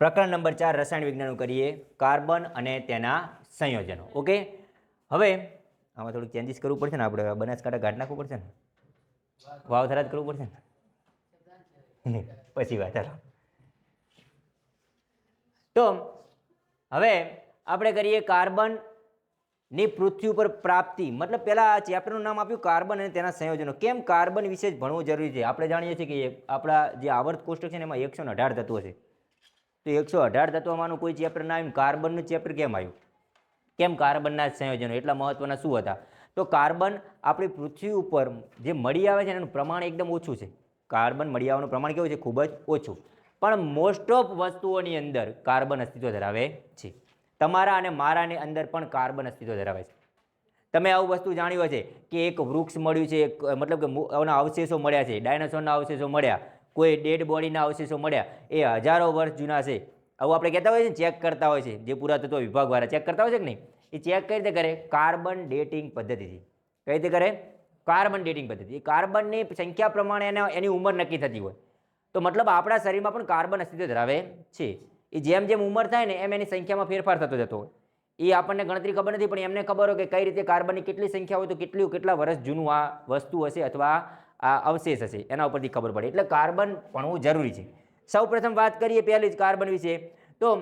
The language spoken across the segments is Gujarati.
પ્રકરણ નંબર ચાર રસાયણ વિજ્ઞાનનું કરીએ કાર્બન અને તેના સંયોજનો, ઓકે? હવે આમાં થોડુંક ચેન્જીસ કરવું પડશે ને, આપણે બનાસકાંઠા ઘાટ નાખવું પડશે ને? વાવથરા જ કરવું પડશે ને? પછી વાત ચાલો તો હવે આપણે કરીએ કાર્બનની પૃથ્વી ઉપર પ્રાપ્તિ. મતલબ પહેલાં ચેપ્ટરનું નામ આપ્યું કાર્બન અને તેના સંયોજનો. કેમ કાર્બન વિશે જ ભણવું જરૂરી છે? આપણે જાણીએ છીએ કે આપણા જે આવર્ત કોષ્ટક છે એમાં એકસો અઢાર તત્વો છે. તો એકસો અઢાર તત્વોમાંનું કોઈ ચેપ્ટર ના આવ્યું? કાર્બનનું ચેપ્ટર કેમ આવ્યું? કેમ કાર્બનના સંયોજનો? એટલા મહત્વના શું હતા? તો કાર્બન આપણી પૃથ્વી ઉપર જે મળી આવે છે એનું પ્રમાણ એકદમ ઓછું છે. કાર્બન મળી આવવાનું પ્રમાણ કેવું છે? ખૂબ જ ઓછું. પણ મોસ્ટ ઓફ વસ્તુઓની અંદર કાર્બન અસ્તિત્વ ધરાવે છે. તમારા અને મારાની અંદર પણ કાર્બન અસ્તિત્વ ધરાવે છે. તમે આવું વસ્તુ જાણ્યું હશે કે એક વૃક્ષ મળ્યું છે મતલબ કે એના અવશેષો મળ્યા છે, ડાયનાસોરના અવશેષો મળ્યા કોઈ ડેડ બોડીના અવશેષો મળ્યા, એ હજારો વર્ષ જૂના છે. આવું આપણે કહેતા હોય છે ચેક કરતા હોય છે જે પુરાતત્વ વિભાગવાળા ચેક કરતા હોય છે કે નહીં? એ ચેક કઈ રીતે કરે? કાર્બન ડેટિંગ પદ્ધતિથી. કઈ રીતે કરે? કાર્બન ડેટિંગ પદ્ધતિ. કાર્બનની સંખ્યા પ્રમાણે એને, એની ઉંમર નક્કી થતી હોય. તો મતલબ આપણા શરીરમાં પણ કાર્બન અસ્તિત્વ ધરાવે છે. એ જેમ જેમ ઉંમર થાય ને, એમ એની સંખ્યામાં ફેરફાર થતો જતો હોય. એ આપણને ગણતરી ખબર નથી, પણ એમને ખબર હોય કે કઈ રીતે કાર્બનની કેટલી સંખ્યા હોય, તો કેટલું, કેટલા વર્ષ જૂનું આ વસ્તુ હશે અથવા આ અવશેષ હશે, એના ઉપરથી ખબર પડે. એટલે કાર્બન ભણવું જરૂરી છે. સૌ પ્રથમ વાત કરીએ પહેલી જ કાર્બન વિશે. તો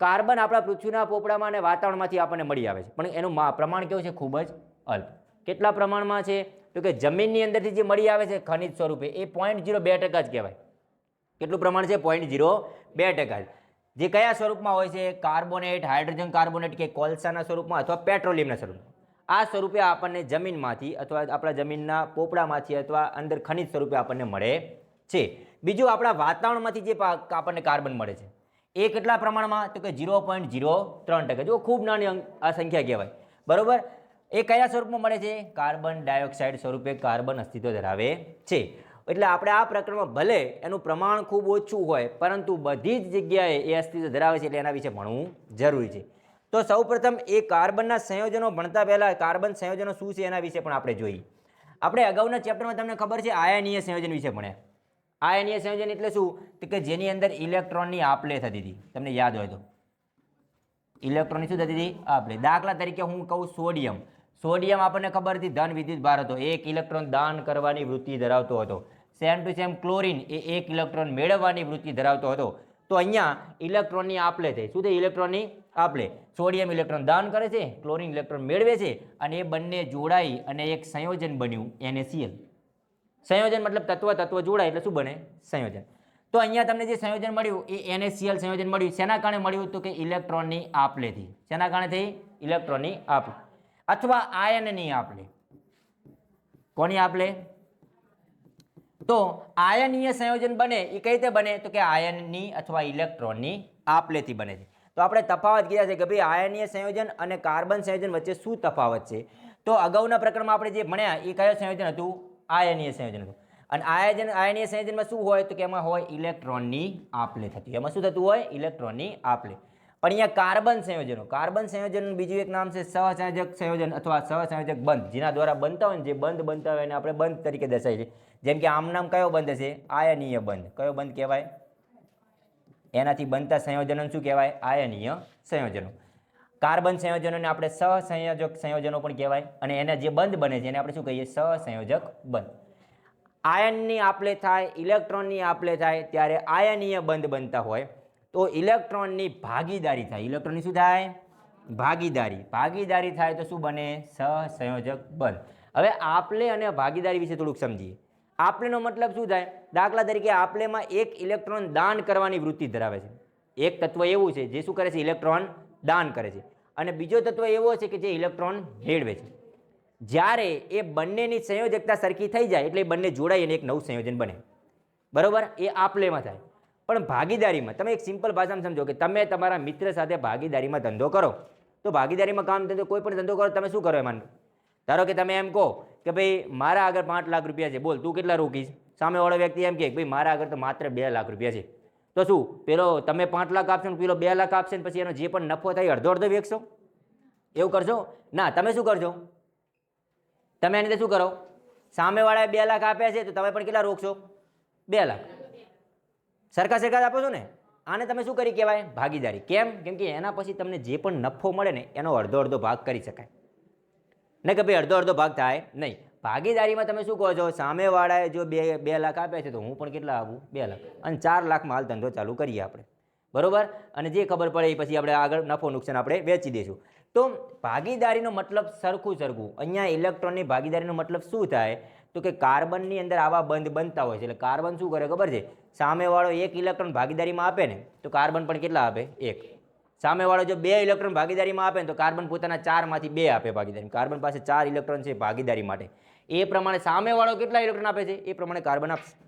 કાર્બન આપણા પૃથ્વીના પોપડામાં અને વાતાવરણમાંથી આપણને મળી આવે છે. પણ એનું પ્રમાણ કેવું છે? ખૂબ જ અલ્પ. કેટલા પ્રમાણમાં છે? તો કે જમીનની અંદરથી જે મળી આવે છે, ખનિજ સ્વરૂપે, એ પોઈન્ટ જીરો બે ટકા જ કહેવાય. કેટલું પ્રમાણ છે? પોઈન્ટ જીરો બે ટકા જે કયા સ્વરૂપમાં હોય છે? કાર્બોનેટ, હાઇડ્રોજન કાર્બોનેટ કે કોલસાના સ્વરૂપમાં અથવા પેટ્રોલિયમના સ્વરૂપમાં? આ સ્વરૂપે આપણને જમીનમાંથી અથવા આપણા જમીનના પોપડામાંથી અથવા અંદર ખનિજ સ્વરૂપે આપણને મળે છે. બીજું આપણા વાતાવરણમાંથી જે આપણને કાર્બન મળે છે. એ કેટલા પ્રમાણમાં? તો કે ઝીરો પોઈન્ટ ઝીરો ત્રણ ટકા. જો ખૂબ નાની સંખ્યા કહેવાય. બરાબર? એ કયા સ્વરૂપમાં મળે છે? કાર્બન ડાયોક્સાઇડ સ્વરૂપે કાર્બન અસ્તિત્વ ધરાવે છે. એટલે આપણે આ પ્રકરણમાં ભલે એનું પ્રમાણ ખૂબ ઓછું હોય, પરંતુ બધી જ જગ્યાએ એ અસ્તિત્વ ધરાવે છે એટલે એના વિશે ભણવું જરૂરી છે. તો સૌપ્રથમ એ કાર્બનના સંયોજનો ભણતા પહેલાં કાર્બન સંયોજનો શું છે એના વિશે પણ આપણે જોઈએ. આપણે અગાઉના ચેપ્ટરમાં તમને ખબર છે આયનીય સંયોજન વિશે ભણ્યા આયનીય સંયોજન એટલે શું? કે જેની અંદર ઇલેક્ટ્રોનની આપલે થતી હતી. તમને યાદ હોય તો. ઇલેક્ટ્રોનની શું થતી હતી? આપલે. દાખલા તરીકે હું કહું સોડિયમ. સોડિયમ આપણને ખબર હતી ધન વિદ્યુત ભાર હતો એક ઇલેક્ટ્રોન દાન કરવાની વૃત્તિ ધરાવતો હતો. સેમ ટુ સેમ ક્લોરિન એ એક ઇલેક્ટ્રોન મેળવવાની વૃત્તિ ધરાવતો હતો. તો અહીંયા ઇલેક્ટ્રોનની આપલે થઈ. શું થઈ? ઇલેક્ટ્રોનની આપલે સોડિયમ ઇલેક્ટ્રોન દાન કરે છે, ક્લોરિન ઇલેક્ટ્રોન મેળવે છે અને એ બંને જોડાઈ અને એક સંયોજન બન્યું એનએસીએલ સંયોજન મતલબ તત્વ તત્વ જોડાય એટલે શું બને? સંયોજન. તો અહીંયા તમને જે સંયોજન મળ્યું, એ એનએસીએલ સંયોજન મળ્યું. શેના કારણે મળ્યું તો કે ઇલેક્ટ્રોનની આપલેથી? શેના કારણે થઈ? ઇલેક્ટ્રોનની આપ અથવા આયનની આપલે. કોની આપલે? તો આયનીય સંયોજન બને, એ કઈ રીતે બને? તો કે આયનની અથવા ઇલેક્ટ્રોનની આપલેથી બને છે. તો આપણે તફાવત કીધા છે કે ભાઈ આયનીય સંયોજન અને કાર્બન સંયોજન વચ્ચે શું તફાવત છે? તો અગાઉના પ્રકરણમાં આપણે જે ભણ્યા, એ કયો સંયોજન હતું? આયનીય સંયોજન હતું. અને આયોજન, આયનીય સંયોજનમાં શું હોય? તો કે એમાં હોય ઇલેક્ટ્રોનની આપલે થતી. એમાં શું થતું હોય? ઇલેક્ટ્રોનની આપલે. પણ અહીંયા કાર્બન સંયોજનો, કાર્બન સંયોજનનું બીજું એક નામ છે સહસંયોજક સંયોજન અથવા સહસંયોજક બંધ. જેના દ્વારા બનતા હોય ને જે બંધ બનતા હોય એને આપણે બંધ તરીકે દર્શાવીએ છીએ. જેમ કે આમ નામ કયો બંધ છે આયનીય બંધ. કયો બંધ કહેવાય? એનાથી બનતા સંયોજનો શું કહેવાય? આયનીય સંયોજનો. કાર્બન સંયોજનોને આપણે સહસંયોજક સંયોજનો પણ કહેવાય અને એના જે બંધ બને છે એને આપણે શું કહીએ? સહસંયોજક બંધ. આયનની આપલે થાય, ઇલેક્ટ્રોનની આપલે થાય, ત્યારે આયનીય બંધ બનતા હોય. તો ઇલેક્ટ્રોનની ભાગીદારી થાય. ઇલેક્ટ્રોનની શું થાય? ભાગીદારી. ભાગીદારી થાય તો શું બને? સહસંયોજક બંધ. હવે આપલે અને ભાગીદારી વિશે થોડુંક સમજીએ. આપલેનો મતલબ શું થાય? દાખલા તરીકે આપલેમાં એક ઇલેક્ટ્રોન દાન કરવાની વૃત્તિ ધરાવે છે. એક તત્વ એવું છે જે શું કરે છે? ઇલેક્ટ્રોન દાન કરે છે. અને બીજો તત્વ એવો છે કે જે ઇલેક્ટ્રોન મેળવે છે. જ્યારે એ બંનેની સંયોજકતા સરખી થઈ જાય એટલે બંને જોડાઈ અને એક નવું સંયોજન બને. બરાબર? એ આપલેમાં થાય. પણ ભાગીદારીમાં, તમે એક સિમ્પલ ભાષામાં સમજો કે તમે તમારા મિત્ર સાથે ભાગીદારીમાં ધંધો કરો. તો ભાગીદારીમાં કામ ધંધો, કોઈ પણ ધંધો કરો, તમે શું કરો એમાં? ધારો કે તમે એમ કહો કે ભાઈ, મારા આગળ પાંચ લાખ રૂપિયા છે, બોલ, તું કેટલા રોકીશ? સામેવાળો વ્યક્તિ એમ કે ભાઈ, મારા આગળ તો માત્ર બે લાખ રૂપિયા છે. તો શું, પેલો તમે પાંચ લાખ આપશો ને પેલો બે લાખ આપશે ને પછી એનો જે પણ નફો થાય અડધો અડધો વેચશો? એવું કરશો? ના, તમે શું કરશો તમે એની શું કરો? સામેવાળાએ બે લાખ આપ્યા છે, તો તમે પણ કેટલા રોકશો? બે લાખ. સરખા સરખા આપો છો ને? આને તમે શું કરી કહેવાય? ભાગીદારી. કેમ? કેમ કે એના પછી તમને જે પણ નફો મળે ને, એનો અડધો અડધો ભાગ કરી શકાય. ને કે ભાઈ અડધો અડધો ભાગ થાય? નહીં. ભાગીદારીમાં તમે શું કહો છો? સામેવાળાએ જો બે બે લાખ આપ્યા છે તો હું પણ કેટલા આપું? બે લાખ. અને ચાર લાખમાં હાલ ધંધો ચાલુ કરીએ આપણે. બરોબર? અને જે ખબર પડે એ પછી આપણે આગળ નફો નુકસાન આપણે વેચી દઈશું. તો ભાગીદારીનો મતલબ સરખું સરખું. અહીંયા ઇલેક્ટ્રોનની ભાગીદારીનો મતલબ શું થાય? તો કે કાર્બનની અંદર આવા બંધ બનતા હોય છે. એટલે કાર્બન શું કરે ખબર છે? સામેવાળો એક ઇલેક્ટ્રોન ભાગીદારીમાં આપે ને, તો કાર્બન પણ કેટલા આપે? એક. સામેવાળો જો બે ઇલેક્ટ્રોન ભાગીદારીમાં આપે તો કાર્બન પોતાના ચારમાંથી બે આપે ભાગીદારી. કાર્બન પાસે ચાર ઇલેક્ટ્રોન છે ભાગીદારી માટે. એ પ્રમાણે સામેવાળો કેટલા ઇલેક્ટ્રોન આપે છે? એ પ્રમાણે કાર્બન આપશે.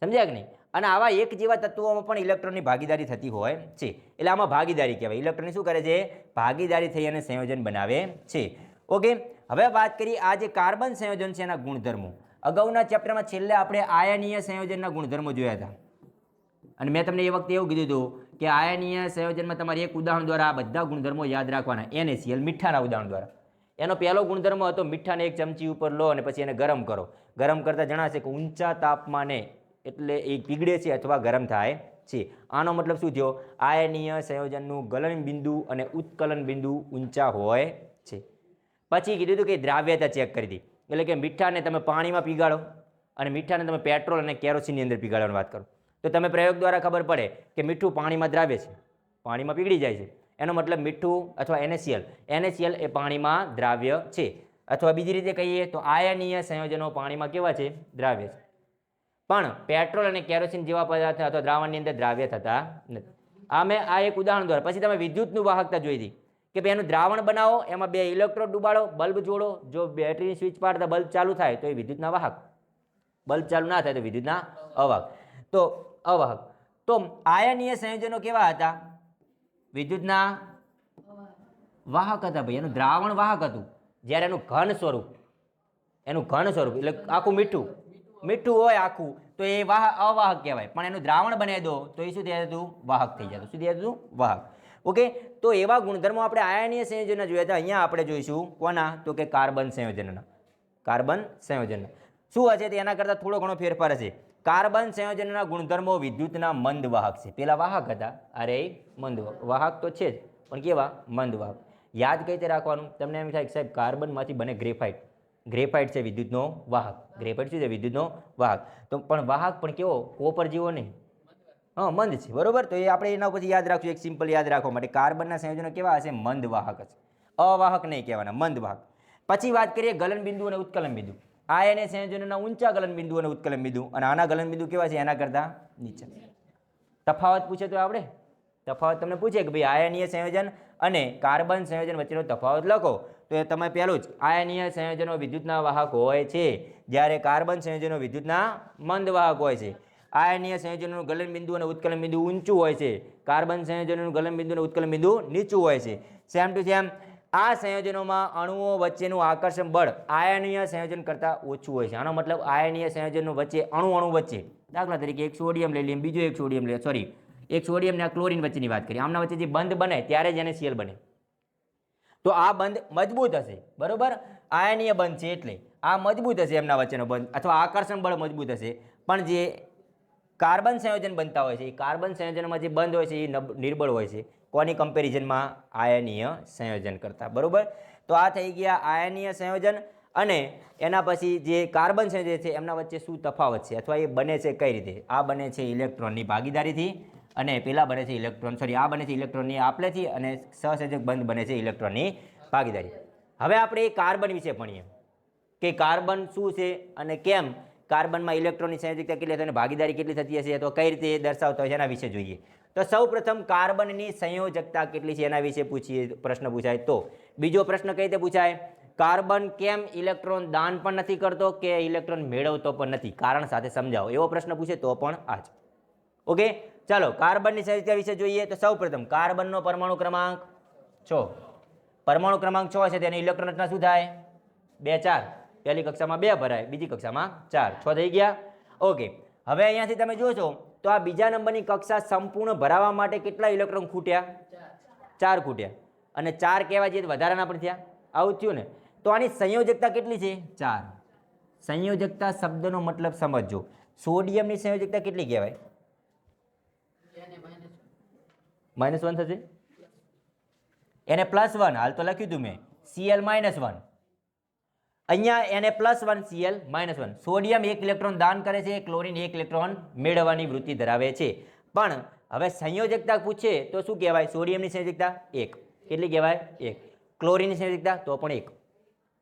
સમજ્યા કે નહીં? અને આવા એક જેવા તત્વોમાં પણ ઇલેક્ટ્રોનની ભાગીદારી થતી હોય છે. એટલે આમાં ભાગીદારી કહેવાય. ઇલેક્ટ્રોન શું કરે છે? ભાગીદારી થઈ અને સંયોજન બનાવે છે. ઓકે? હવે વાત કરીએ આ જે કાર્બન સંયોજન છે એના ગુણધર્મો. અગાઉના ચેપ્ટરમાં છેલ્લે આપણે આયનીય સંયોજનના ગુણધર્મો જોયા હતા. અને મેં તમને એ વખતે એવું કીધું હતું કે આયનીય સંયોજનમાં તમારે એક ઉદાહરણ દ્વારા આ બધા ગુણધર્મો યાદ રાખવાના. એનએસીએલ મીઠાના ઉદાહરણ દ્વારા. એનો પહેલો ગુણધર્મ હતો મીઠાને એક ચમચી ઉપર લો અને પછી એને ગરમ કરો. ગરમ કરતાં જણાશે કે ઊંચા તાપમાને એટલે એ પીગળે છે અથવા ગરમ થાય છે. આનો મતલબ શું થયો? આયનીય સંયોજનનું ગલન બિંદુ અને ઉત્કલન બિંદુ ઊંચા હોય છે. પછી કીધું હતું કે દ્રાવ્યતા ચેક કરી હતી એટલે કે મીઠાને તમે પાણીમાં પીગાડો અને મીઠાને તમે પેટ્રોલ અને કેરોસીનની અંદર પીગાડવાની વાત કરો. તો તમે પ્રયોગ દ્વારા ખબર પડે કે મીઠું પાણીમાં દ્રાવ્ય છે. પાણીમાં પીગળી જાય છે. એનો મતલબ મીઠું અથવા એનએસીએલ એનએસીએલ એ પાણીમાં દ્રાવ્ય છે. અથવા બીજી રીતે કહીએ તો આયનીય સંયોજનો પાણીમાં કેવા છે? દ્રાવ્ય છે. પણ પેટ્રોલ અને કેરોસીન જેવા પદાર્થ અથવા દ્રાવણની અંદર દ્રાવ્ય થતા નથી. આ મેં આ એક ઉદાહરણ દ્વારા, પછી તમે વિદ્યુતનું વાહકતા જોઈ હતી. કે ભાઈ એનું દ્રાવણ બનાવો, એમાં બે ઇલેક્ટ્રોડ ડુબાડો, બલ્બ જોડો. જો બેટરીની સ્વિચ પાડતા બલ્બ ચાલુ થાય તો એ વિદ્યુતના વાહક. બલ્બ ચાલુ ના થાય તો વિદ્યુતના અવાહક. તો અવાહક. તો આયનીય સંયોજનો કેવા હતા? વિદ્યુતના? વાહક હતા ભાઈ, એનું દ્રાવણ વાહક હતું. જ્યારે એનું ઘન સ્વરૂપ, એનું ઘન સ્વરૂપ, એટલે આખું મીઠું. મીઠું હોય આખું, તો એ વાહ, અવાહક કહેવાય. પણ એનું દ્રાવણ બનાવી દો, તો એ શું થઈ જતું વાહક થઈ જતું. શું થઈ જતું વાહક. ઓકે, તો એવા ગુણધર્મો આપણે આયનીય સંયોજનના જોયા હતા. અહીંયા આપણે જોઈશું કોના? તો કે કાર્બન સંયોજનના. કાર્બન સંયોજન શું હશે તે? એના કરતાં થોડો ઘણો ફેરફાર હશે. કાર્બન સંયોજનના ગુણધર્મો વિદ્યુતના મંદ વાહક છે. પેલા વાહક હતા. અરે, મંદ વાહક. તો છે જ, પણ કેવા? મંદ વાહક. યાદ કઈ રીતે રાખવાનું? તમને એમ થાય કે સાહેબ, કાર્બનમાંથી બને ગ્રેફાઇટ. ગ્રેફાઇટ છે વિદ્યુતનો વાહક. ગ્રેફાઇટ શું છે? વિદ્યુતનો વાહક. તો પણ વાહક પણ કેવો? કોપર જેવો નહીં. હા, મંદ છે. બરોબર? તો એ આપણે એના પછી યાદ રાખશું. એક સિમ્પલ યાદ રાખવા માટે. કાર્બનના સંયોજનો કેવા હશે? મંદ વાહક હશે અવાહક નહીં કહેવાના, મંદ વાહક. પછી વાત કરીએ ગલન બિંદુ અને ઉત્કલન બિંદુ આ એને સંયોજનોના ઊંચા ગલન બિંદુ અને ઉત્કલન બિંદુ. અને આના ગલન બિંદુ કેવા છે? એના કરતાં નીચે. તફાવત પૂછે તો આવડે? તફાવત તમને પૂછે કે ભાઈ આયનીય સંયોજન અને કાર્બન સંયોજન વચ્ચેનો તફાવત લખો. તો એ તમે પહેલું જ આયનીય સંયોજનો વિદ્યુતના વાહક હોય છે. જ્યારે કાર્બન સંયોજનો વિદ્યુતના મંદ વાહક હોય છે. આયનીય સંયોજનોનું ગલન બિંદુ અને ઉત્કલન બિંદુ ઊંચું હોય છે. કાર્બન સંયોજનોનું ગલન બિંદુ અને ઉત્કલન બિંદુ નીચું હોય છે. સેમ ટુ સેમ આ સંયોજનોમાં અણુઓ વચ્ચેનું આકર્ષણ બળ આયનીય સંયોજન કરતાં ઓછું હોય છે. આનો મતલબ આયનીય સંયોજનો વચ્ચે અણુ અણુ વચ્ચે. દાખલા તરીકે એક સોડિયમ લઈ લઈએ, બીજો એક સોડિયમ લઈએ સોરી એક સોડિયમ ને ક્લોરીન વચ્ચેની વાત કરીએ. આમના વચ્ચે જે બંધ બને ત્યારે જ એને સીએલ બને. તો આ બંધ મજબૂત હશે, બરોબર? આયનીય બંધ છે એટલે આ મજબૂત હશે એમના વચ્ચેનો બંધ, અથવા આકર્ષણ બળ મજબૂત હશે. પણ જે કાર્બન સંયોજન બનતા હોય છે, એ કાર્બન સંયોજનમાં જે બંધ હોય છે, એ નિર્બળ હોય છે. કોની કમ્પેરિઝનમાં આયનીય સંયોજન કરતા? બરાબર? તો આ થઈ ગયા આયનીય સંયોજન અને એના પછી જે કાર્બન સંયોજન છે, એમના વચ્ચે શું તફાવત છે? અથવા એ બને છે કઈ રીતે? આ બને છે ઇલેક્ટ્રોનની ભાગીદારીથી અને પેલા બને છે ઇલેક્ટ્રોન સોરી આ બને છે ઇલેક્ટ્રોનની આપલેથી અને સહસંયોજક બંધ બને છે ઇલેક્ટ્રોનની ભાગીદારી. હવે આપણે એ કાર્બન વિશે ભણીએ. કે કાર્બન શું છે અને કેમ કાર્બનમાં ઇલેક્ટ્રોનની સંયોજકતા કેટલી અને ભાગીદારી કેટલી થતી હશે તો કઈ રીતે દર્શાવતા હોય એના વિશે જોઈએ. તો સૌ પ્રથમ કાર્બનની સંયોજકતા કેટલી છે એના વિશે પૂછીએ, પ્રશ્ન પૂછાય તો. બીજો પ્રશ્ન કઈ રીતે પૂછાય? કાર્બન કેમ ઇલેક્ટ્રોન દાન પણ નથી કરતો કે ઇલેક્ટ્રોન મેળવતો પણ નથી? કારણ સાથે સમજાવો. એવો પ્રશ્ન પૂછે તો પણ આ જ. ઓકે? ચાલો, કાર્બનની સંયોજકતા વિશે જોઈએ તો સૌ પ્રથમ કાર્બનનો પરમાણુ ક્રમાંક છ. પરમાણુ ક્રમાંક છ છે, તેની ઇલેક્ટ્રોન રચના શું થાય? બે, ચાર. પહેલી કક્ષામાં બે ભરાય, બીજી કક્ષામાં ચાર. છ થઈ ગયા. ઓકે. હવે અહીંયાથી તમે જોશો તો આ બીજા નંબરની કક્ષા સંપૂર્ણ ભરાવા માટે કેટલા ઇલેક્ટ્રોન ખૂટ્યા? ચાર ખૂટ્યા. અને ચાર કહેવા જઈએ વધારાના પણ થયા. આવું થયું ને. તો આની સંયોજકતા કેટલી છે? ચાર. સંયોજકતા શબ્દનો મતલબ સમજજો. સોડિયમની સંયોજકતા કેટલી કહેવાય? માઇનસ વન થશે? એને પ્લસ વન. હાલ તો લખ્યું હતું મેં. CL minus one. અહીંયા એને plus one CL minus one sodium એક ઇલેક્ટ્રોન દાન કરે છે ક્લોરિન એક ઇલેક્ટ્રોન મેળવવાની વૃત્તિ ધરાવે છે. પણ હવે સંયોજકતા પૂછે તો શું કહેવાય? સોડિયમની સંયોજકતા એક. કેટલી કહેવાય? એક. ક્લોરીનની સંયોજકતા તો પણ એક.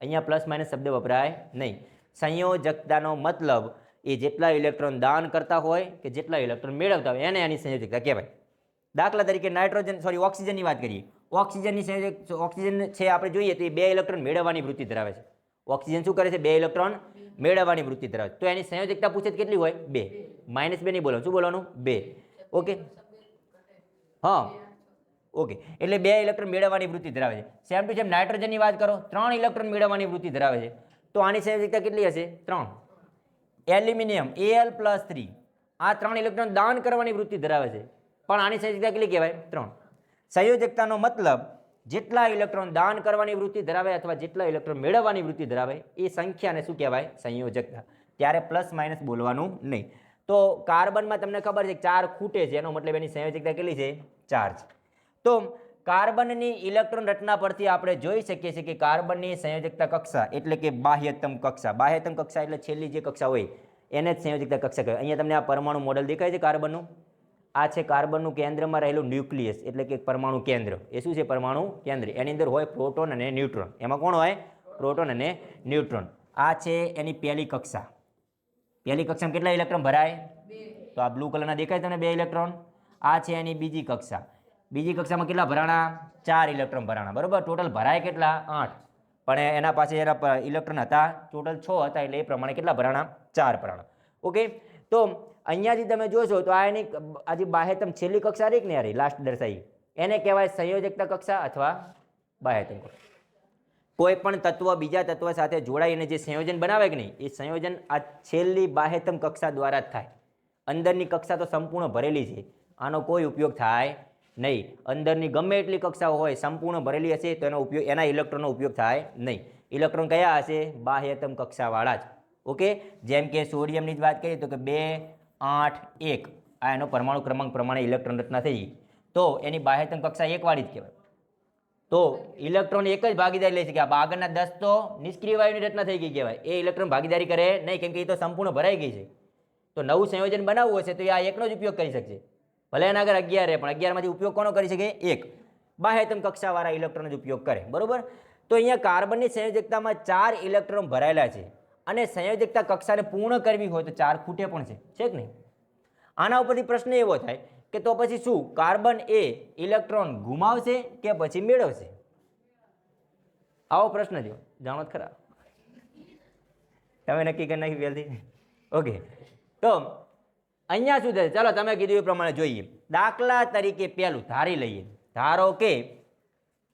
અહીંયા પ્લસ માઇનસ શબ્દ વપરાય નહીં. સંયોજકતાનો મતલબ એ જેટલા ઇલેક્ટ્રોન દાન કરતા હોય કે જેટલા ઇલેક્ટ્રોન મેળવતા હોય. એને એની સંયોજકતા કહેવાય. દાખલા તરીકે નાઇટ્રોજન સોરી ઓક્સિજનની વાત કરીએ. ઓક્સિજનની સંયોજક, ઓક્સિજન છે, આપણે જોઈએ તો એ બે ઇલેક્ટ્રોન મેળવવાની વૃત્તિ ધરાવે છે. ઓક્સિજન શું કરે છે? બે ઇલેક્ટ્રોન મેળવવાની વૃત્તિ ધરાવે તો એની સંયોજકતા પૂછે કેટલી હોય? બે. માઇનસ બે નહીં બોલવાનું. શું બોલવાનું? બે. ઓકે? હા. ઓકે. એટલે બે ઇલેક્ટ્રોન મેળવવાની વૃત્તિ ધરાવે છે. સેમ ટુ સેમ નાઇટ્રોજનની વાત કરો. ત્રણ ઇલેક્ટ્રોન મેળવવાની વૃત્તિ ધરાવે છે. તો આની સંયોજકતા કેટલી હશે? ત્રણ. એલ્યુમિનિયમ એલ પ્લસ થ્રી આ ત્રણ ઇલેક્ટ્રોન દાન કરવાની વૃત્તિ ધરાવે છે. પણ આની સંયોજકતા કેટલી કહેવાય? ત્રણ. સંયોજકતાનો મતલબ જેટલા ઇલેક્ટ્રોન દાન કરવાની વૃત્તિ ધરાવે અથવા જેટલા ઇલેક્ટ્રોન મેળવવાની વૃત્તિ ધરાવે, એ સંખ્યાને શું કહેવાય? સંયોજકતા ત્યારે પ્લસ માઇનસ બોલવાનું નહીં. તો કાર્બનમાં તમને ખબર છે ચાર ખૂટે છે. એનો મતલબ એની સંયોજકતા કેટલી છે? ચાર તો કાર્બનની ઇલેક્ટ્રોન રચના પરથી આપણે જોઈ શકીએ છીએ કે કાર્બનની સંયોજકતા કક્ષા એટલે કે બાહ્યતમ કક્ષા. બાહ્યતમ કક્ષા એટલે છેલ્લી જે કક્ષા હોય, એને જ સંયોજકતા કક્ષા કહેવાય. અહીંયા તમને આ પરમાણુ મોડલ દેખાય છે કાર્બનનું. આ છે કાર્બનનું કેન્દ્રમાં રહેલું ન્યુક્લિયસ એટલે કે પરમાણુ કેન્દ્ર. એ શું છે? પરમાણુ કેન્દ્ર. એની અંદર હોય પ્રોટોન અને ન્યુટ્રોન. એમાં કોણ હોય? પ્રોટોન અને ન્યુટ્રોન. આ છે એની પહેલી કક્ષા. પહેલી કક્ષામાં કેટલા ઇલેક્ટ્રોન ભરાય? તો આ બ્લુ કલરના દેખાય તમને બે ઇલેક્ટ્રોન? આ છે એની બીજી કક્ષા. બીજી કક્ષામાં કેટલા ભરાણા? ચાર ઇલેક્ટ્રોન ભરાણા. બરાબર? ટોટલ ભરાય કેટલા? આઠ. પણ એના પાસે એના ઇલેક્ટ્રોન હતા. ટોટલ છ હતા એટલે એ પ્રમાણે કેટલા ભરાણા? ચાર ભરાણા. ઓકે? તો અહીંયાથી તમે જોશો તો આ એની આજે બાહ્યતમ છેલ્લી કક્ષા રહી કે ને યાર લાસ્ટ દર્શાવી એને કહેવાય સંયોજકતા કક્ષા અથવા બાહ્યતમ કોઈ પણ તત્વ બીજા તત્વ સાથે જોડાઈને જે સંયોજન બનાવે કે નહીં, એ સંયોજન આ છેલ્લી બાહ્યતમ કક્ષા દ્વારા જ થાય. અંદરની કક્ષા તો સંપૂર્ણ ભરેલી છે. આનો કોઈ ઉપયોગ થાય નહીં. અંદરની ગમે એટલી કક્ષાઓ હોય, સંપૂર્ણ ભરેલી હશે, તો એનો ઉપયોગ, એના ઇલેક્ટ્રોનનો ઉપયોગ થાય નહીં. ઇલેક્ટ્રોન કયા હશે? બાહ્યતમ કક્ષાવાળા જ. ઓકે? જેમ કે સોડિયમની જ વાત કરીએ તો કે બે આઠ એક. આ એનો પરમાણુ ક્રમાંક પ્રમાણે ઇલેક્ટ્રોન રચના થઈ તો એની બાહ્યતમ કક્ષા એકવાળી જ કહેવાય. તો ઇલેક્ટ્રોન એક જ ભાગીદારી લે છે કે આ આગળના દસ તો નિષ્ક્રિય વાયુની રચના થઈ ગઈ કહેવાય. એ ઇલેક્ટ્રોન ભાગીદારી કરે નહીં, કેમ કે એ તો સંપૂર્ણ ભરાઈ ગઈ છે. તો નવું સંયોજન બનાવવું હશે તો એ આ એકનો જ ઉપયોગ કરી શકશે. ભલે એના આગળ અગિયાર રહે, પણ અગિયારમાંથી ઉપયોગ કોનો કરી શકે? એક. બાહ્યતમ કક્ષાવાળા ઇલેક્ટ્રોન જ ઉપયોગ કરે. બરાબર? તો અહીંયા કાર્બનની સંયોજકતામાં ચાર ઇલેક્ટ્રોન ભરાયેલા છે. અને સંયોજકતા કક્ષાને પૂર્ણ કરવી હોય તો ચાર ખૂટે પણ છે. છે કે નહીં? આના ઉપરથી પ્રશ્ન એવો થાય કે તો પછી શું? કાર્બન એ ઇલેક્ટ્રોન ગુમાવશે કે પછી મેળવશે? આવો પ્રશ્ન જો જાણો ખરા. તમે નક્કી કરી નાખી પહેલથી? ઓકે. તો અહીંયા શું થશે? ચાલો તમે કીધું એ પ્રમાણે જોઈએ. દાખલા તરીકે પહેલું ધારી લઈએ. ધારો કે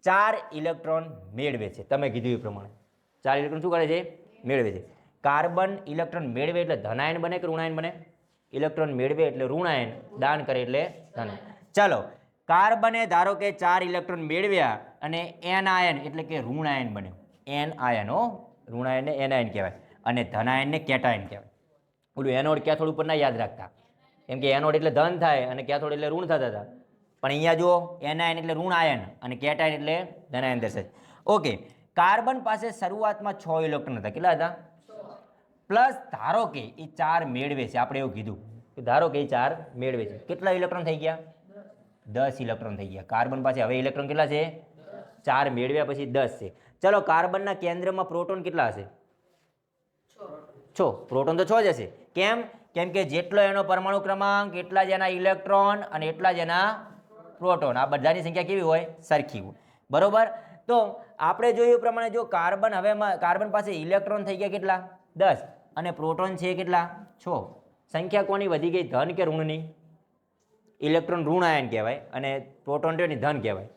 ચાર ઇલેક્ટ્રોન મેળવે છે. તમે કીધું એ પ્રમાણે. ચાર ઇલેક્ટ્રોન શું કરે છે? મેળવે છે. કાર્બન ઇલેક્ટ્રોન મેળવે એટલે ધનાયન બને કે ઋણાયન બને? ઇલેક્ટ્રોન મેળવે એટલે ઋણાયન, દાન કરે એટલે ધન ચાલો, કાર્બને ધારો કે ચાર ઇલેક્ટ્રોન મેળવ્યા અને એન આયન એટલે કે ઋણાયન બન્યું. એન આયન, હો ઋણાયનને એનાયન કહેવાય. અને ધનાયનને કેટાયન કહેવાય. ઓલું એનોડ કેથોડ ઉપર ના યાદ રાખતા. કેમ કે એનોડ એટલે ધન થાય અને કેથોડ એટલે ઋણ થતા હતા. પણ અહીંયા જુઓ એનાયન એટલે ઋણ આયન અને કેટાયન એટલે ધનાયન દર્શાય ઓકે, કાર્બન પાસે શરૂઆતમાં છ ઇલેક્ટ્રોન હતા. કેટલા હતા? પ્લસ ધારો કે એ ચાર મેળવે છે, આપણે એવું કીધું કે ધારો કે એ ચાર મેળવે છે. કેટલા ઇલેક્ટ્રોન થઈ ગયા? દસ ઇલેક્ટ્રોન થઈ ગયા. કાર્બન પાસે હવે ઇલેક્ટ્રોન કેટલા છે? ચાર મેળવ્યા પછી દસ છે. ચલો કાર્બનના કેન્દ્રમાં પ્રોટોન કેટલા હશે? છ. પ્રોટોન તો છ જ હશે. કેમ? કેમ કે જેટલો એનો પરમાણુ ક્રમાંક, એટલા જ એના ઇલેક્ટ્રોન અને એટલા જ એના પ્રોટોન આ બધાની સંખ્યા કેવી હોય? સરખી હોય. બરોબર? તો આપણે જોયું પ્રમાણે જો કાર્બન હવે કાર્બન પાસે ઇલેક્ટ્રોન થઈ ગયા કેટલા? દસ. અને પ્રોટોન છે કેટલા? છ. સંખ્યા કોની વધી ગઈ? ધન કે ઋણની? ઇલેક્ટ્રોન ઋણ આયન કહેવાય અને પ્રોટોન રહ્યો ધન કહેવાય.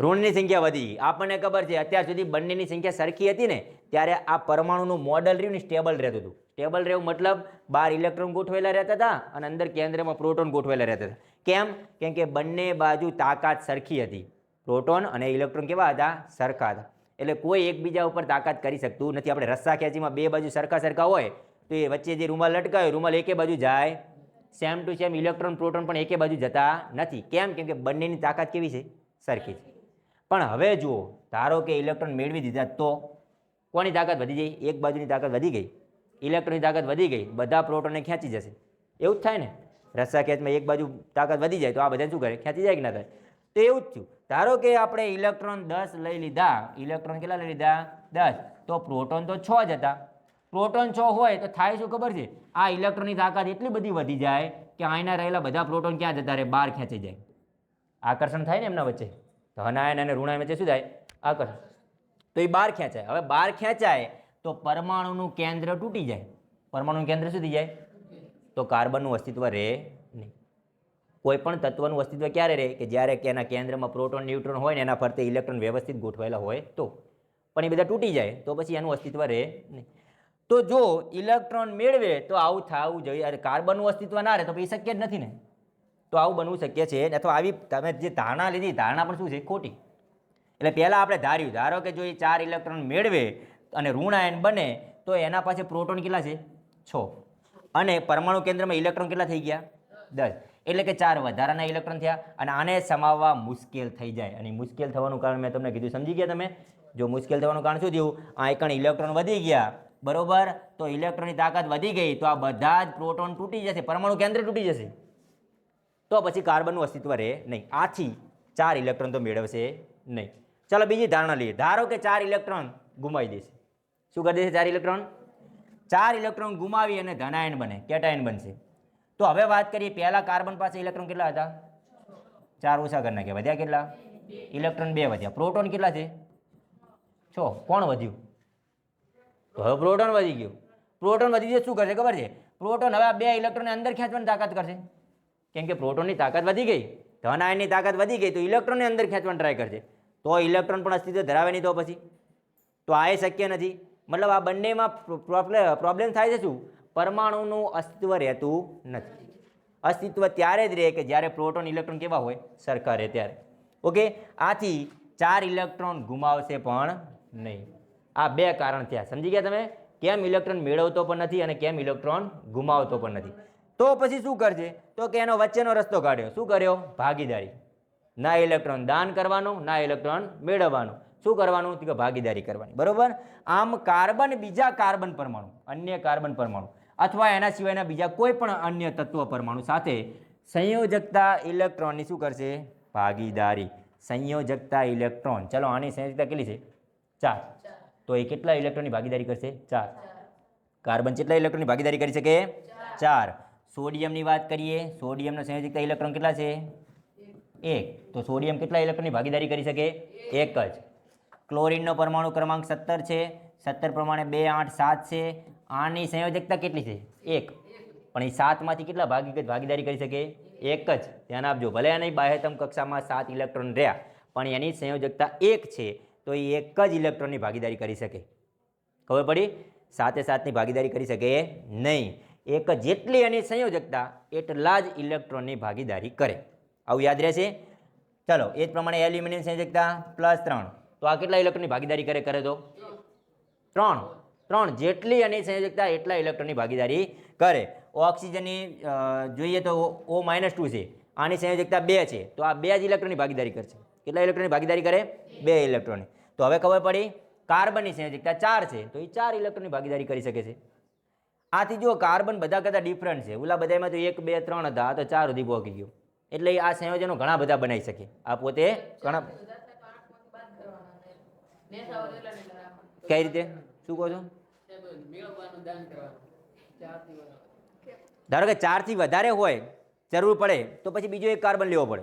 ઋણની સંખ્યા વધી આપણને ખબર છે, અત્યાર સુધી બંનેની સંખ્યા સરખી હતી ને, ત્યારે આ પરમાણુનું મોડલ રહ્યું ને સ્ટેબલ રહેતું હતું. સ્ટેબલ રહેવું મતલબ બહાર ઇલેક્ટ્રોન ગોઠવેલા રહેતા હતા અને અંદર કેન્દ્રમાં પ્રોટોન ગોઠવેલા રહેતા હતા. કેમ? કેમ કે બંને બાજુ તાકાત સરખી હતી. પ્રોટોન અને ઇલેક્ટ્રોન કેવા હતા? સરખા હતા. એટલે કોઈ એકબીજા ઉપર તાકાત કરી શકતું નથી. આપણે રસ્સા ખેંચીમાં બે બાજુ સરખા સરખા હોય, તો એ વચ્ચે જે રૂમાલ લટકાયો, રૂમાલ એકે બાજુ જાય. Same to same electron, proton પણ એકે બાજુ જતા નથી. કેમ? કેમ કે બંનેની તાકાત કેવી છે? સરખી છે. પણ હવે જુઓ, ધારો કે ઇલેક્ટ્રોન મેળવી દીધા તો કોની તાકાત વધી ગઈ? એક બાજુની તાકાત વધી ગઈ. ઇલેક્ટ્રોનની તાકાત વધી ગઈ. બધા પ્રોટોનને ખેંચી જશે. એવું જ થાય ને? રસ્સા ખેંચમાં એક બાજુ તાકાત વધી જાય તો આ બધા શું કરે? ખેંચી જાય કે ના થાય? તો એવું જ થયું. ધારો કે આપણે ઇલેક્ટ્રોન દસ લઈ લીધા. ઇલેક્ટ્રોન કેટલા લઈ લીધા? દસ. તો પ્રોટોન તો છ જ હતા. પ્રોટોન છ હોય તો થાય શું ખબર છે? આ ઇલેક્ટ્રોનની તાકાત એટલી બધી વધી જાય કે અહીંના રહેલા બધા પ્રોટોન ક્યાં જતા રહે? બહાર ખેંચી જાય. આકર્ષણ થાય ને એમના વચ્ચે. ધનાયન અને ઋણાયન વચ્ચે શું થાય? આકર્ષણ. તો એ બહાર ખેંચાય. હવે બહાર ખેંચાય તો પરમાણુનું કેન્દ્ર તૂટી જાય. પરમાણુનું કેન્દ્ર શું થઈ જાય? તો કાર્બનનું અસ્તિત્વ રહે કોઈ પણ તત્વનું અસ્તિત્વ ક્યારે રહે કે જ્યારે એના કેન્દ્રમાં પ્રોટોન, ન્યુટ્રોન હોય ને એના ફરતે ઇલેક્ટ્રોન વ્યવસ્થિત ગોઠવાયેલા હોય તો? પણ એ બધા તૂટી જાય, તો પછી એનું અસ્તિત્વ રહે નહીં. તો જો ઇલેક્ટ્રોન મેળવે તો આવું થવું જોઈએ. અરે કાર્બનનું અસ્તિત્વ ના રહે તો પછી શક્ય જ નથી ને. તો આવું બનવું શક્ય છે. અથવા આવી તમે જે ધારણા લીધી, ધારણા પણ શું છે? ખોટી. એટલે પહેલાં આપણે ધાર્યું. ધારો કે જો એ ચાર ઇલેક્ટ્રોન મેળવે અને ઋણાયન બને, તો એના પાસે પ્રોટોન કેટલા છે? છ. અને પરમાણુ કેન્દ્રમાં ઇલેક્ટ્રોન કેટલા થઈ ગયા? દસ. એટલે કે ચાર વધારાના ઇલેક્ટ્રોન થયા અને આને સમાવવા મુશ્કેલ થઈ જાય. અને મુશ્કેલ થવાનું કારણ મેં તમને કીધું, સમજી ગયા તમે? જો મુશ્કેલ થવાનું કારણ શું થયું? આ એકણ ઇલેક્ટ્રોન વધી ગયા, બરોબર? તો ઇલેક્ટ્રોનની તાકાત વધી ગઈ, તો આ બધા જ પ્રોટોન તૂટી જશે, પરમાણુ કેન્દ્ર તૂટી જશે. તો પછી કાર્બનનું અસ્તિત્વ રહે નહીં. આથી ચાર ઇલેક્ટ્રોન તો મેળવશે નહીં. ચાલો બીજી ધારણા લઈએ. ધારો કે ચાર ઇલેક્ટ્રોન ગુમાવી દેશે. શું કરી દેશે ચાર ઇલેક્ટ્રોન ચાર ઇલેક્ટ્રોન ગુમાવી અને ધનાયન બને, કેટાયન બનશે. તો હવે વાત કરીએ, પહેલા કાર્બન પાસે ઇલેક્ટ્રોન કેટલા હતા? ચાર ઓછા કરી નાખ્યા. વધ્યા કેટલા? ઇલેક્ટ્રોન બે વધ્યા. પ્રોટોન કેટલા છે? છો, કોણ વધ્યું? હવે પ્રોટોન વધી ગયું. પ્રોટોન વધી જાય શું કરશે? ખબર છે? પ્રોટોન હવે આ બે ઇલેક્ટ્રોનને અંદર ખેંચવાની તાકાત કરશે. કેમ કે પ્રોટોનની તાકાત વધી ગઈ. ધન આયનની તાકાત વધી ગઈ તો ઇલેક્ટ્રોનને અંદર ખેંચવાની ટ્રાય કરશે. તો ઇલેક્ટ્રોન પણ અસ્તિત્વ ધરાવે નહીં તો પછી? તો આ એ શક્ય નથી. મતલબ આ બંનેમાં પ્રોબ્લેમ થાય છે શું? પરમાણુનું અસ્તિત્વ રહેતું નથી. અસ્તિત્વ ત્યારે જ રહે કે જ્યારે પ્રોટોન ઇલેક્ટ્રોન કેવા હોય? સરખા રહે ત્યારે. ઓકે? આથી ચાર ઇલેક્ટ્રોન ગુમાવશે પણ નહીં. આ બે કારણ થયા. સમજી ગયા તમે? કેમ ઇલેક્ટ્રોન મેળવતો પણ નથી અને કેમ ઇલેક્ટ્રોન ગુમાવતો પણ નથી? તો પછી શું કરશે તો કે એનો વચ્ચેનો રસ્તો કાઢ્યો. શું કર્યો? ભાગીદારી. ના ઇલેક્ટ્રોન દાન કરવાનું, ના ઇલેક્ટ્રોન મેળવવાનું. શું કરવાનું? કે ભાગીદારી કરવાની. બરોબર? આમ કાર્બન બીજા કાર્બન પરમાણુ, અન્ય કાર્બન પરમાણુ. અથવા એના સિવાયના બીજા કોઈ પણ અન્ય તત્વ પરમાણુ સાથે, સંયોજકતા ઇલેક્ટ્રોનની શું કરશે? ભાગીદારી. સંયોજકતા ઇલેક્ટ્રોન. ચલો, આની સંયોજકતા કેટલી છે? ચાર. તો એ કેટલા ઇલેક્ટ્રોનની ભાગીદારી કરશે? ચાર. કાર્બન કેટલા ઇલેક્ટ્રોનની ભાગીદારી કરી શકે? ચાર. સોડિયમની વાત કરીએ, સોડિયમનો સંયોજકતા ઇલેક્ટ્રોન કેટલા છે? એક. તો સોડિયમ કેટલા ઇલેક્ટ્રોનની ભાગીદારી કરી શકે? એક જ. ક્લોરિનનો પરમાણુ ક્રમાંક સત્તર છે. સત્તર પ્રમાણે બે આઠ સાત છે. આની સંયોજકતા કેટલી છે? એક. પણ એ સાતમાંથી કેટલા ભાગીગત ભાગીદારી કરી શકે? એક જ. ધ્યાન આપજો, ભલે એની બાહ્યતમ કક્ષામાં સાત ઇલેક્ટ્રોન રહ્યા, પણ એની સંયોજકતા એક છે, તો એ એક જ ઇલેક્ટ્રોનની ભાગીદારી કરી શકે. ખબર પડી? સાતે સાતની ભાગીદારી કરી શકે નહીં. એક જેટલી એની સંયોજકતા, એટલા જ ઇલેક્ટ્રોનની ભાગીદારી કરે. આવું યાદ રહેશે? ચલો, એ જ પ્રમાણે એલ્યુમિનિયમ સંયોજકતા, પ્લસ ત્રણ. તો આ કેટલા ઇલેક્ટ્રોનની ભાગીદારી કરે કરે તો? ત્રણ. ત્રણ જેટલી એની સંયોજકતા એટલા ઇલેક્ટ્રોનની ભાગીદારી કરે. ઓક્સિજનની જોઈએ તો ઓ માઇનસ ટુ છે. આની સંયોજકતા બે છે. તો આ બે જ ઇલેક્ટ્રોનની ભાગીદારી કરશે. કેટલા ઇલેક્ટ્રોનની ભાગીદારી કરે? બે ઇલેક્ટ્રોનની તો હવે ખબર પડી કાર્બનની સંયોજકતા ચાર છે. તો એ ચાર ઇલેક્ટ્રોનની ભાગીદારી કરી શકે છે. આથી જો કાર્બન બધા કરતાં ડિફરન્ટ છે. ઓલા બધામાં તો એક બે ત્રણ હતા. તો ચાર સુધી પહોંચી ગયું. એટલે આ સંયોજનો ઘણા બધા બનાવી શકે. આ પોતે ઘણા કઈ રીતે? શું કહો છો? ધારો કે ચારથી વધારે હોય જરૂર પડે તો પછી બીજો એક કાર્બન લેવો પડે.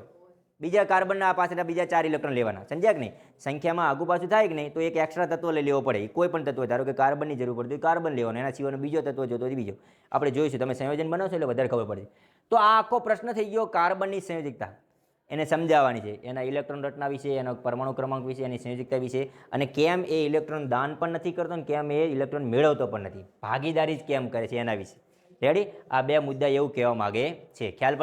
બીજા કાર્બનના પાસેના બીજા ચાર ઇલેક્ટ્રોન લેવાના. સમજ્યા કે નહીં? સંખ્યામાં આગુ પાછું થાય કે નહીં તો એક એક્સ્ટ્રા તત્વ લઈ લેવો પડે. કોઈ પણ તત્વ ધારો કે કાર્બનની જરૂર પડે તો કાર્બન લેવાનો એના સિવાયનો બીજો તત્વ જોતો બીજો. આપણે જોઈશું. તમે સંયોજન બનાવશો એટલે વધારે ખબર પડશે. તો આ આખો પ્રશ્ન થઈ ગયો કાર્બનની સંયોજકતા. એને સમજાવવાની છે. એના ઇલેક્ટ્રોન રચના વિશે, એનો પરમાણુ ક્રમાંક વિશે, એની સંયોજકતા વિશે અને કેમ એ ઇલેક્ટ્રોન દાન પણ નથી કરતો અને કેમ એ ઇલેક્ટ્રોન મેળવતો પણ નથી. ભાગીદારી જ કેમ કરે છે એના વિશે. રેડી આ બે મુદ્દા એવું કહેવા માગે છે. ખ્યાલ?